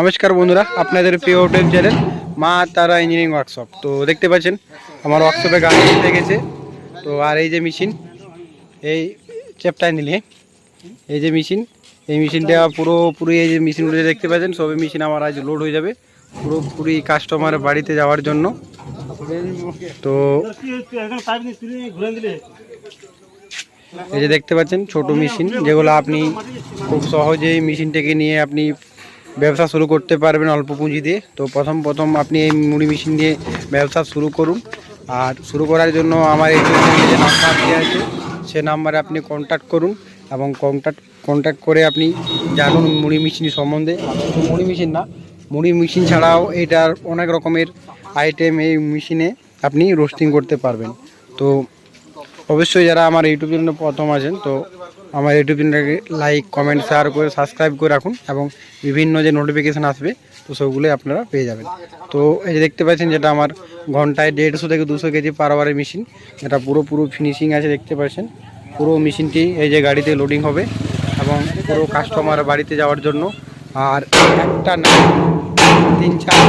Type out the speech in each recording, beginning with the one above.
নমস্কার বন্ধুরা, আপনাদের প্রিয় ইউটিউব চ্যানেল মা তারা ইঞ্জিনিয়ারিং ওয়ার্কশপ তো দেখতে পাচ্ছেন, আমার ওয়ার্কশপে গাড়ি এসে গেছে। তো আর এই যে মেশিন এই চ্যাপটায় নিলে, এই যে মেশিন এই মেশিনটা পুরোপুরি এই যে মেশিনগুলো দেখতে পাচ্ছেন সবই মেশিন আমার আজ লোড হয়ে যাবে। পুরোপুরি কাস্টমার বাড়িতে যাওয়ার জন্য। তো এই যে দেখতে পাচ্ছেন, ছোট মেশিন যেগুলো আপনি খুব সহজেই মেশিনটাকে নিয়ে আপনি ব্যবসা শুরু করতে পারবেন অল্প পুঁজি দিয়ে। তো প্রথম প্রথম আপনি এই মুড়ি মেশিন দিয়ে ব্যবসা শুরু করুন। আর শুরু করার জন্য আমার এই যে নাম্বার দেওয়া আছে, সে নাম্বারে আপনি কন্ট্যাক্ট করুন এবং কন্ট্যাক্ট কন্ট্যাক্ট করে আপনি জানুন মুড়ি মেশিন সম্বন্ধে। শুধু মুড়ি মেশিন না, মুড়ি মেশিন ছাড়াও এটার অনেক রকমের আইটেম এই মেশিনে আপনি রোস্টিং করতে পারবেন। তো অবশ্যই যারা আমার ইউটিউব চ্যানেলে প্রথম আছেন, তো আমার ইউটিউব চ্যানেলটাকে লাইক কমেন্ট শেয়ার করে সাবস্ক্রাইব করে রাখুন এবং বিভিন্ন যে নোটিফিকেশান আসবে, তো সবগুলোই আপনারা পেয়ে যাবেন। তো এই যে দেখতে পাচ্ছেন যেটা আমার ঘন্টায় দেড়শো থেকে দুশো কেজি পারাবারের মেশিন এটা পুরো পুরো ফিনিশিং আছে দেখতে পাচ্ছেন। পুরো মেশিনটি এই যে গাড়িতে লোডিং হবে এবং পুরো কাস্টমার বাড়িতে যাওয়ার জন্য আর একটা না, তিন চার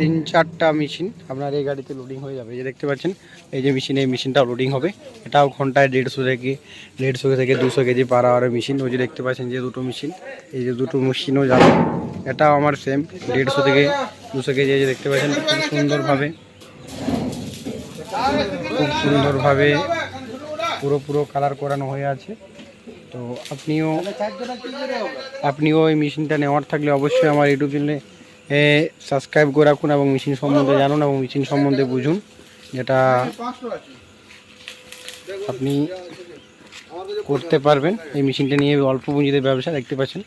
তিন চারটা মেশিন আপনার এই গাড়িতে লোডিং হয়ে যাবে। যে দেখতে পাচ্ছেন, এই যে মেশিন, এই মেশিনটাও লোডিং হবে। এটাও ঘন্টায় দেড়শো থেকে দেড়শো থেকে দুশো কেজি পার আওয়ারের মেশিন। ওই যে দেখতে পাচ্ছেন যে দুটো মেশিন, এই যে দুটো মেশিনও যাবে। এটাও আমার সেম দেড়শো থেকে দুশো কেজি। এই যে দেখতে পাচ্ছেন, খুব সুন্দরভাবে খুব সুন্দরভাবে পুরো পুরো কালার করানো হয়ে আছে। তো আপনিও আপনিও এই মেশিনটা নেওয়ার থাকলে অবশ্যই আমার ইউটিউব চ্যানেলে সাবস্ক্রাইব করে রাখুন এবং মেশিন সম্বন্ধে জানুন এবং মেশিন সম্বন্ধে বুঝুন, যেটা আপনি করতে পারবেন। এই মেশিনটা নিয়ে অল্প পুঁজিতে ব্যবসা দেখতে পাচ্ছেন।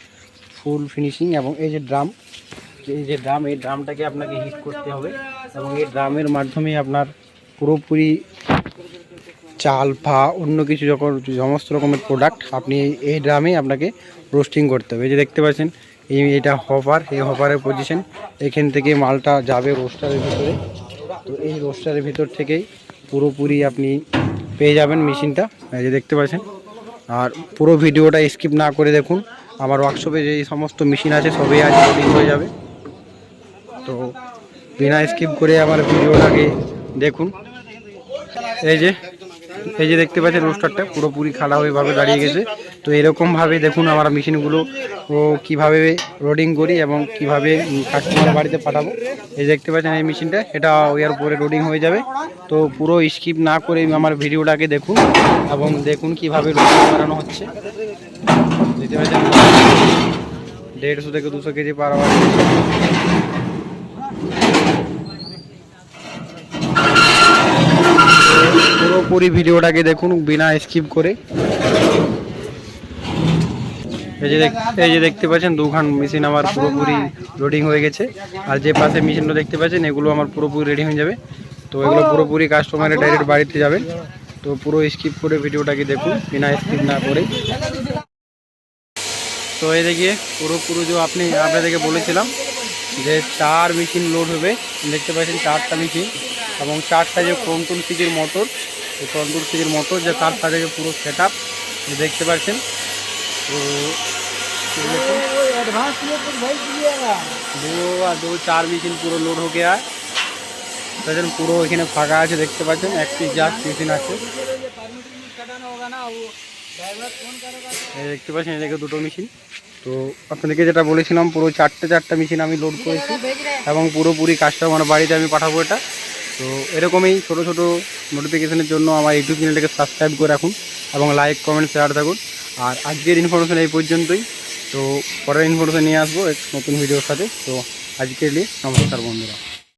ফুল ফিনিশিং এবং এই যে ড্রাম এই যে ড্রাম এই ড্রামটাকে আপনাকে হিট করতে হবে এবং এই ড্রামের মাধ্যমে আপনার পুরোপুরি চাল, ফা, অন্য কিছু যখন, সমস্ত রকমের প্রোডাক্ট আপনি এই ড্রামে আপনাকে রোস্টিং করতে হবে। এই যে দেখতে পাচ্ছেন এই এটা হপার এই হপারের পজিশন এখান থেকে মালটা যাবে রোস্টারের ভিতরে। তো এই রোস্টারের ভিতর থেকেই পুরোপুরি আপনি পেয়ে যাবেন মেশিনটা, এই যে দেখতে পাচ্ছেন। আর পুরো ভিডিওটা স্কিপ না করে দেখুন। আমার ওয়ার্কশপে যে সমস্ত মেশিন আছে, সবই আজ লোডিং হয়ে যাবে। তো বিনা স্কিপ করে আমার ভিডিওটাকে দেখুন। এই যে এই যে দেখতে পাচ্ছেন রোস্টারটা, পুরোপুরি খালা হয়েভাবে দাঁড়িয়ে গেছে। তো এরকমভাবে দেখুন আমরা মেশিনগুলো, ও কীভাবে রোডিং করি এবং কীভাবে কাস্টমার বাড়িতে পাঠাবো। এই দেখতে পাচ্ছেন এই মেশিনটা, এটা ওয়ার পরে রোডিং হয়ে যাবে। তো পুরো স্কিপ না করে আমার ভিডিওটাকে দেখুন এবং দেখুন কীভাবে রোডিং করানো হচ্ছে। দেখতে পাচ্ছেন? দেড়শো থেকে দুশো কেজি পার আওয়ার পুরোপুরি ভিডিওটাকে দেখুন বিনা স্কিপ করে। এই যে এই যে দেখতে পাচ্ছেন, দুখান মেশিন আমার পুরোপুরি লোডিং হয়ে গেছে। আর যে পাশে মেশিনটা দেখতে পাচ্ছেন, এগুলো আমার পুরোপুরি রেডি হয়ে যাবে। তো এগুলো পুরোপুরি কাস্টমারের ডাইরেক্ট বাড়িতে যাবে। তো পুরো স্কিপ করে ভিডিওটাকে দেখুন, বিনা স্কিপ না করে। তো এই দেখিয়ে পুরো পুরো যে আপনি, আপনাদেরকে বলেছিলাম যে চার মেশিন লোড হবে। দেখতে পাচ্ছেন, চারটা মেশিন এবং চারটা যে কন্ট্রোল সিজির মোটর তন্দুর টিকির মতো যে তার সাথে পুরো সেট আপ দেখতে পাচ্ছেন। তো দু আর দু, চার মেশিন পুরো লোড হয়ে গেছে পুরো এখানে ফাঁকা আছে, দেখতে পাচ্ছেন। এক জাস্ট মেশিন আছে। দেখতে পাচ্ছেন এদিকে দুটো মেশিন তো আপনাদেরকে যেটা বলেছিলাম, পুরো চারটে চারটা মেশিন আমি লোড করেছি। এবং পুরোপুরি কাস্টমার বাড়িতে আমি পাঠাবো এটা। তো এরকমই ছোট ছোট নোটিফিকেশনের জন্য আমার ইউটিউব চ্যানেলটাকে সাবস্ক্রাইব করে রাখুন এবং লাইক কমেন্ট শেয়ার থাকুন। আর আজকের ইনফরমেশন এই পর্যন্তই। তো পরের ইনফরমেশন নিয়ে আসব এক নতুন ভিডিওর সাথে। তো আজকের নিয়ে নমস্কার বন্ধুরা।